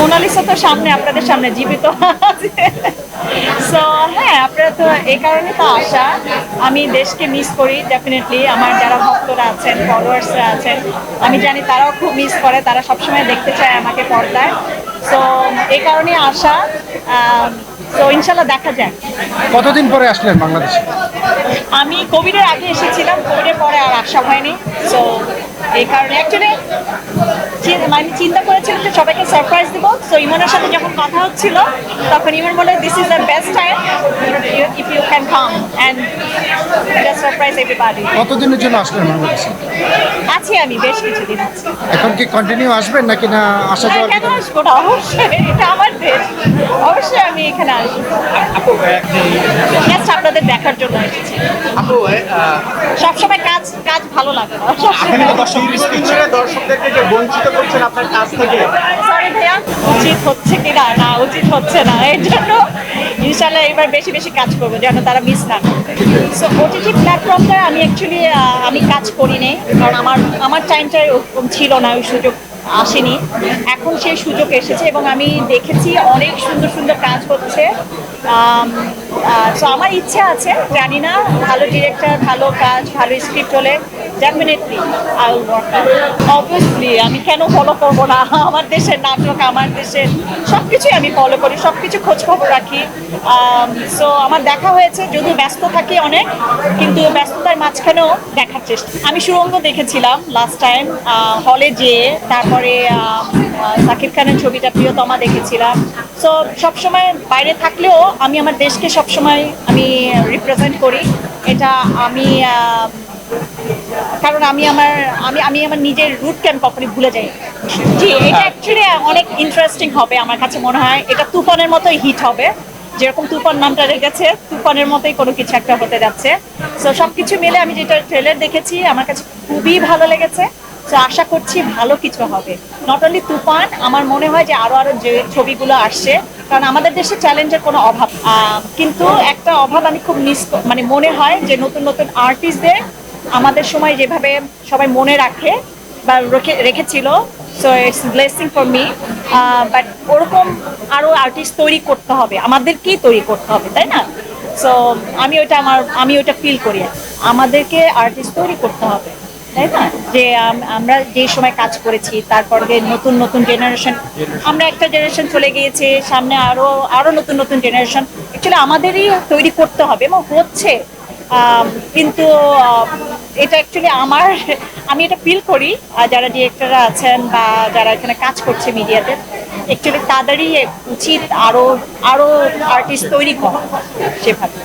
Mona Lisa তো সামনে আপনাদের সামনে জীবিত সো হ্যাঁ আপনারা তো এই কারণে তো আশা আমি দেশকে মিস করি ডেফিনেটলি আমার যারা ভক্তরা আছেন ফলোয়ার্সরা আছেন আমি জানি তারাও খুব মিস করে। তারা সবসময় দেখতে চায় আমাকে পর্দায়। সো এই কারণে আশা তো ইনশাল্লাহ দেখা যায় কতদিন পরে আসলেন বাংলাদেশে? আমি কোভিডের আগে এসেছিলাম। কোভিডের পরে আর আসা হয়নি। সো এই কারণে অ্যাকচুয়ালি আমি চিন্তা করেছিলাম যে সবাইকে সারপ্রাইজ দেবো। সো ইমনের সাথে যখন কথা হচ্ছিল তখন ইমন বলে this is the best time if you can come and just surprise everybody কতদিনের জন্য আসলেন বাংলাদেশে আছি আমি বেশ কিছুদিন আছি। এখন কি কন্টিনিউ আসবেন নাকি না আসা হ্যাঁ, যাওয়ার কেন আসব না? অবশ্যই এটা আমার দেশ। অবশ্যই আমি এখানে আসব। জাস্ট আপনাদের দেখার জন্য এসেছি। আপু সবসময় ভালো লাগে না। দর্শকদেরকে যে বঞ্চিত করছেন আপনার কাছ থেকে? সরি ভাইয়া উচিত হচ্ছে কি না না উচিত হচ্ছে না। এর জন্য ইনশাল্লাহ এবার বেশি বেশি কাজ করব যেন তারা মিস না করতে সো ওটিটি প্ল্যাটফর্মটা আমি অ্যাকচুয়ালি আমি কাজ করিনি কারণ আমার আমার টাইমটা ওরকম ছিল না ওই সুযোগ আসেনি। এখন সেই সুযোগ এসেছে এবং আমি দেখেছি অনেক সুন্দর সুন্দর কাজ হচ্ছে। সো আমার ইচ্ছা আছে জানি না ভালো ডিরেক্টর ভালো কাজ ভালো স্ক্রিপ্ট হলে definitely I will work obviously আমি কেন ফলো করব না? আমার দেশের নাটক, আমার দেশের সব কিছুই আমি ফলো করি সব কিছু খোঁজ খবর রাখি সো আমার দেখা হয়েছে, যদিও ব্যস্ত থাকি অনেক, কিন্তু ব্যস্ততার মাঝখানেও দেখার চেষ্টা। আমি সুরঙ্গ দেখেছিলাম লাস্ট টাইম হলে যেয়ে, তারপরে সাকিব খানের ছবিটা প্রিয়তমা দেখেছিলাম। সো সবসময় বাইরে থাকলেও আমি আমার দেশকে সবসময় আমি রিপ্রেজেন্ট করি। এটা আমি কারণ আমি আমার, আমি আমি আমার নিজের রুটকে আমি কখনই ভুলে যাই। জি, এটা অ্যাকচুয়ালি অনেক ইন্টারেস্টিং হবে আমার কাছে মনে হয়। এটা তুফানের মতোই হিট হবে। যেরকম তুফান নামটা রেখেছে, তুফানের মতোই কোনো কিছু একটা হতে যাচ্ছে। সো সব কিছু মিলে আমি যেটা ট্রেলার দেখেছি, আমার কাছে খুবই ভালো লেগেছে। তো আশা করছি ভালো কিছু হবে। নট অনলি তুফান, আমার মনে হয় যে আরও আরও যে ছবিগুলো আসছে। কারণ আমাদের দেশে চ্যালেঞ্জের কোনো অভাব কিন্তু একটা অভাব আমি খুব মিস মানে মনে হয় যে নতুন নতুন আর্টিস্টদের আমাদের সময় যেভাবে সবাই মনে রাখে বা রেখেছিল so it's blessing for me but ওরকম আরও আর্টিস্ট তৈরি করতে হবে, আমাদেরকেই তৈরি করতে হবে, তাই না? সো আমি ওটা আমার আমি ওটা ফিল করি আমাদেরকে আর্টিস্ট তৈরি করতে হবে, তাই না? যে আম- আমরা যে সময় কাজ করেছি, তারপরে নতুন নতুন জেনারেশন আমরা একটা জেনারেশন চলে গিয়েছি, সামনে আরও আরও নতুন নতুন জেনারেশন অ্যাকচুয়ালি আমাদেরই তৈরি করতে হবে এবং হচ্ছে কিন্তু এটা অ্যাকচুয়ালি আমার, আমি এটা ফিল করি যারা ডিরেক্টররা আছেন বা যারা এখানে কাজ করছে মিডিয়াতে অ্যাকচুয়ালি তাদেরই উচিত আরও আরও আর্টিস্ট তৈরি করা, সেভাবে।